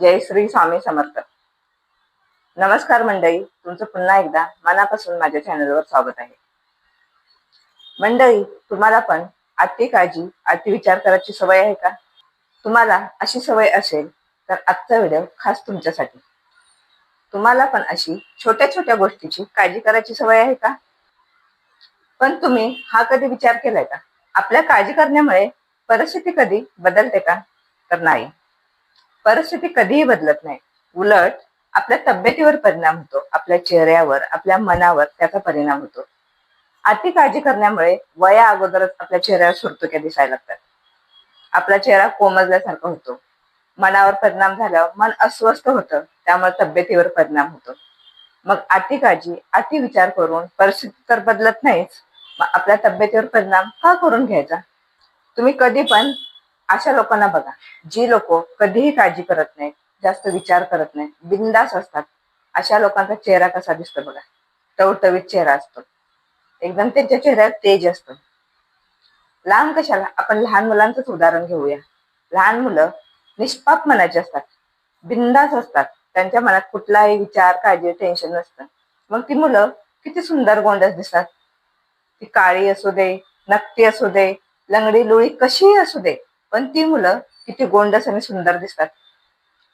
जय श्री स्वामी समर्थ. नमस्कार मंडळी तुमचं पुन्हा एकदा मनापासून माझ्या चॅनलवर स्वागत आहे. मंडळी तुम्हाला पण अति काळजी अति विचार करायची सवय आहे का? तुम्हाला अशी सवय असेल तर आजचा व्हिडिओ खास तुमच्यासाठी. तुम्हाला पण अशी छोट्या छोट्या गोष्टीची काळजी करायची सवय आहे का? पण तुम्ही हा कधी विचार केलाय का? आपल्या काळजी करण्यामुळे परिस्थिती कधी बदलते का? तर नाही. परिस्थिती कधीही बदलत नाही. उलट आपल्या तब्येतीवर परिणाम होतो. आपल्या चेहऱ्यावर आपल्या मनावर त्याचा परिणाम होतो. अति काळजी करण्यामुळे वया अगोदरच आपल्या चेहऱ्यावर सुरतुक्या दिसायला लागतात. आपला चेहरा कोमजल्यासारखा होतो. मनावर परिणाम झाल्यावर मन अस्वस्थ होतं. त्यामुळे तब्येतीवर परिणाम होतो. मग अति काळजी अति विचार करून परिस्थिती तर बदलत नाहीच मग आपल्या तब्येतीवर परिणाम का करून घ्यायचा? तुम्ही कधी पण अशा लोकांना बघा जी लोक कधीही काळजी करत नाहीत जास्त विचार करत नाहीत बिंदास असतात अशा लोकांचा चेहरा कसा दिसतो बघा. टवटवीत चेहरा असतो. एकदम त्यांच्या चेहऱ्यात तेज असतं. लहान कशाला? आपण लहान मुलांचंच उदाहरण घेऊया. लहान मुलं निष्पाप मनाचे असतात बिंदास असतात. त्यांच्या मनात कुठलाही विचार काळजी टेन्शन नसतं. मग ती मुलं किती सुंदर गोंडस दिसतात. ती काळी असू दे नकटी असू दे लंगडी लुळी कशीही असू दे पण ती मुलं किती गोंडस आणि सुंदर दिसतात.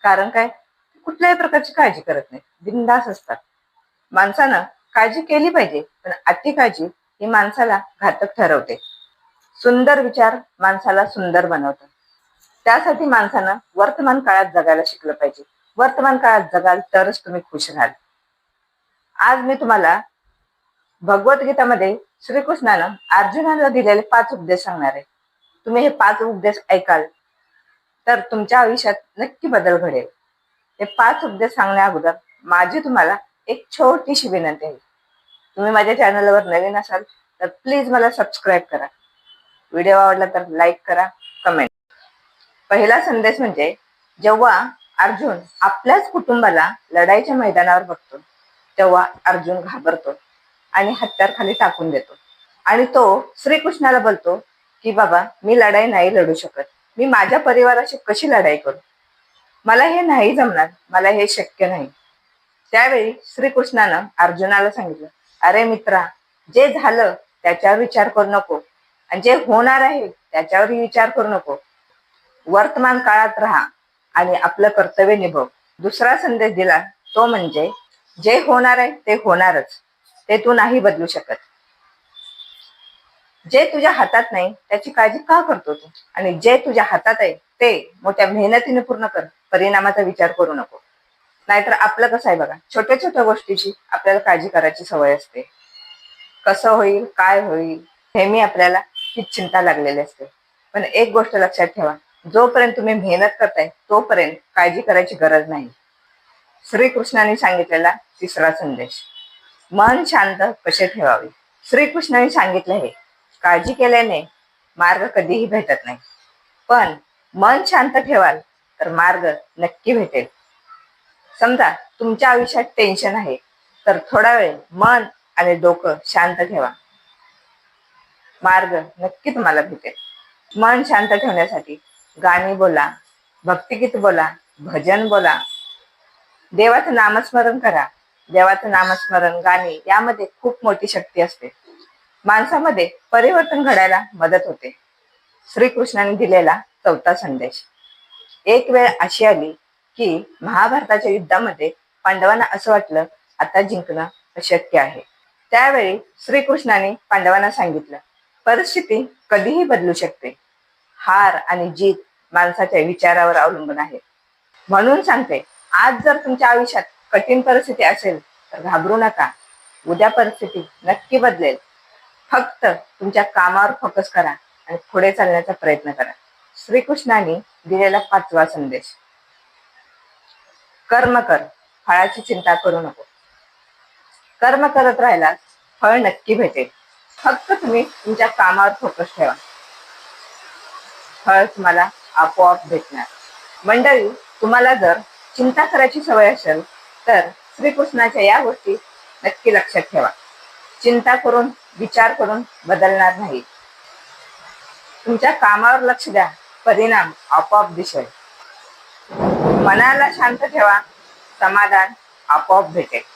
कारण काय? कुठल्याही प्रकारची काळजी करत नाही बिंदास असतात. माणसानं काळजी केली पाहिजे पण अति काळजी ही माणसाला घातक ठरवते. सुंदर विचार माणसाला सुंदर बनवतो त्यासाठी माणसानं वर्तमान काळात जगायला शिकलं पाहिजे. वर्तमान काळात जगाल तरच तुम्ही खुश राहाल. आज मी तुम्हाला भगवद्गीतामध्ये श्रीकृष्णानं अर्जुनाला दिलेले पाच उपदेश सांगणार आहे. तुम्ही हे पाच उपदेश ऐकाल तर तुमच्या आयुष्यात नक्की बदल घडेल. हे पाच उपदेश सांगण्या अगोदर माझी तुम्हाला एक छोटीशी विनंती आहे. तुम्ही माझ्या चॅनलवर नवीन असाल तर प्लीज मला सबस्क्राईब करा. व्हिडिओ आवडला तर लाईक करा कमेंट. पहिला संदेश म्हणजे जेव्हा अर्जुन आपल्याच कुटुंबाला लढाईच्या मैदानावर बघतो तेव्हा अर्जुन घाबरतो आणि हत्यार खाली टाकून देतो. आणि तो श्रीकृष्णाला बोलतो की बाबा मी लढाई नाही लढू शकत. मी माझ्या परिवाराशी कशी लढाई करू? मला हे नाही जमणार. मला हे शक्य नाही. त्यावेळी श्रीकृष्णानं अर्जुनाला सांगितलं अरे मित्रा जे झालं त्याच्यावर विचार करू नको. आणि जे होणार आहे त्याच्यावरही विचार करू नको. वर्तमान काळात राहा आणि आपलं कर्तव्य निभव. दुसरा संदेश दिला तो म्हणजे जे होणार आहे ते होणारच. ते तू नाही बदलू शकत. जे तुझ्या हातात नाही त्याची काळजी का करतो तू? आणि जे तुझ्या हातात आहे ते मोठ्या मेहनतीने पूर्ण कर. परिणामाचा विचार करू नको. नाहीतर आपलं कसं आहे बघा छोट्या छोट्या गोष्टीची आपल्याला काळजी करायची सवय असते. कसं होईल काय होईल हे मी आपल्याला ही चिंता लागलेली असते. पण एक गोष्ट लक्षात ठेवा जोपर्यंत तुम्ही मेहनत करताय तोपर्यंत काळजी करायची गरज नाही. श्रीकृष्णाने सांगितलेला तिसरा संदेश. मन शांत कसे ठेवावे? श्रीकृष्णाने सांगितलं हे काळजी केल्याने मार्ग कधीही भेटत नाही. पण मन शांत ठेवाल तर मार्ग नक्की भेटेल. समजा तुमच्या आयुष्यात टेन्शन आहे तर थोडा वेळ मन आणि डोकं शांत ठेवा. मार्ग नक्की तुम्हाला भेटेल. मन शांत ठेवण्यासाठी गाणी बोला भक्तिगीत बोला भजन बोला. देवाचं नामस्मरण करा. देवाचं नामस्मरण गाणी यामध्ये खूप मोठी शक्ती असते. माणसामध्ये परिवर्तन घडायला मदत होते. श्रीकृष्णाने दिलेला चौथा संदेश. एक वेळ अशी आली की महाभारताच्या युद्धामध्ये पांडवांना असं वाटलं आता जिंकणं अशक्य आहे. त्यावेळी श्रीकृष्णाने पांडवांना सांगितलं परिस्थिती कधीही बदलू शकते. हार आणि जीत माणसाच्या विचारावर अवलंबून आहे. म्हणून सांगते आज जर तुमच्या आयुष्यात कठीण परिस्थिती असेल तर घाबरू नका. उद्या परिस्थिती नक्की बदलेल. फक्त तुमच्या कामावर फोकस करा आणि पुढे चालण्याचा प्रयत्न करा. श्रीकृष्णाने दिलेला पाचवा संदेश. कर्म कर फळाची चिंता करू नको. कर्म करत राहिला फळ नक्की भेटेल. फक्त तुम्ही तुमच्या कामावर फोकस ठेवा. फळ तुम्हाला आपोआप भेटणार. मंडळी तुम्हाला जर चिंता करायची सवय असेल तर श्रीकृष्णाच्या या गोष्टी नक्की लक्षात ठेवा. चिंता करून विचार करून बदलणार नाही. तुमच्या कामावर लक्ष द्या. परिणाम आपोआप दिसेल. मनाला शांत ठेवा. समाधान आपोआप भेटेल.